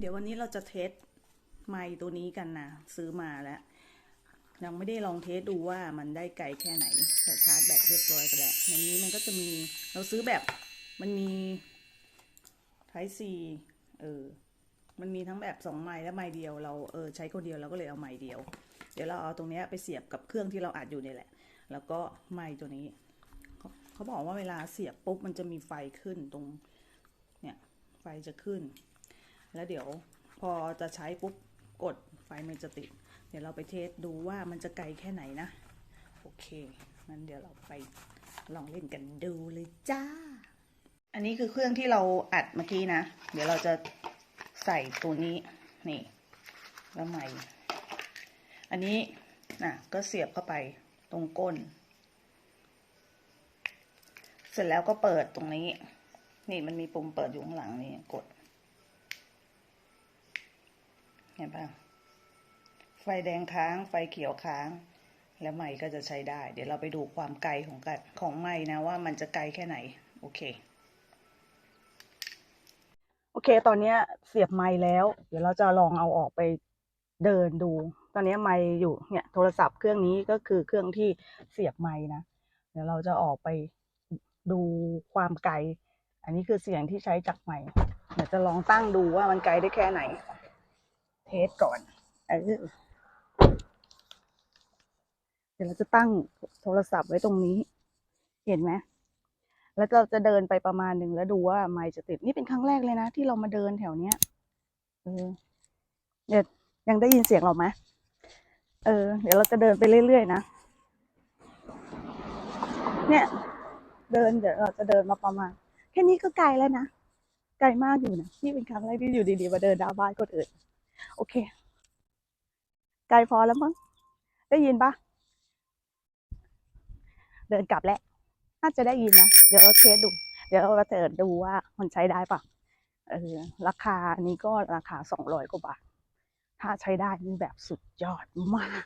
เดี๋ยววันนี้เราจะเทสไมค์ตัวนี้กันนะซื้อมาแล้ว ยังไม่ได้ลองเทสดูว่ามันได้ไกลแค่ไหน แต่ชาร์จแบตเรียบร้อยไปแล้ว ในนี้มันก็จะมีเราซื้อแบบมันมี Type C เออ มันมีทั้งแบบสองไมค์และไมค์เดียว เราเออใช้คนเดียวเราก็เลยเอาไมค์เดียว เดี๋ยวเราเอาตรงนี้ไปเสียบกับเครื่องที่เราอัดอยู่นี่แหละ แล้วก็ไมค์ตัวนี้เขาเขาบอกว่าเวลาเสียบปุ๊บมันจะมีไฟขึ้นตรง เนี่ยไฟจะขึ้น แล้วเดี๋ยวพอจะใช้ปุ๊บกดไฟมันจะติด เดี๋ยวเราไปเทสดูว่ามันจะไกลแค่ไหนนะ โอเคงั้นเดี๋ยวเราไปลองเล่นกันดูเลยจ้า อันนี้คือเครื่องที่เราอัดเมื่อกี้นะ เดี๋ยวเราจะใส่ตัวนี้นี่แล้วใหม่ อันนี้นะก็เสียบเข้าไปตรงก้น เสร็จแล้วก็เปิดตรงนี้ นี่มันมีปุ่มเปิดอยู่ข้างหลังนี่กด เห็นปะไฟแดงค้าง ไฟเขียวค้าง แล้วไม้ก็จะใช้ได้ เดี๋ยวเราไปดูความไกลของกันของไม้นะว่ามันจะไกลแค่ไหน โอเค โอเค ตอนนี้เสียบไม้แล้ว เดี๋ยวเราจะลองเอาออกไปเดินดู ตอนนี้ไม้อยู่เนี่ย โทรศัพท์เครื่องนี้ก็คือเครื่องที่เสียบไม้นะ เดี๋ยวเราจะออกไปดูความไกล อันนี้คือเสียงที่ใช้จากไม้เดี๋ยวจะลองตั้งดูว่ามันไกลได้แค่ไหน เทสก่อนเออเดี๋ยวเราจะตั้งโทรศัพท์ไว้ตรงนี้ เห็นไหมแล้วเราจะเดินไปประมาณหนึ่งแล้วดูว่าไมค์จะติดนี่เป็นครั้งแรกเลยนะ ที่เรามาเดินแถวเนี้ยเออเดี๋ยวยังได้ยินเสียงเราไหมเออ เดี๋ยวเราจะเดินไปเรื่อยๆนะเนี่ย เดินเดี๋ยวเราจะเดินมาประมาณ แค่นี้ก็ไกลแล้วนะไกลมากอยู่นะนี่เป็นครั้งแรกที่อยู่ดีๆมาเดินดาวบ้านคนอื่น โอเค ไกลพอแล้วมั้ง ได้ยินปะเดินกลับแล้วน่าจะได้ยินนะ เดี๋ยวเราเทสดู เดี๋ยวเราเสิร์ชดูว่ามันใช้ได้ปะเออราคานี้ก็ราคาสองร้อยกว่าบาท ถ้าใช้ได้นี่แบบสุดยอดมาก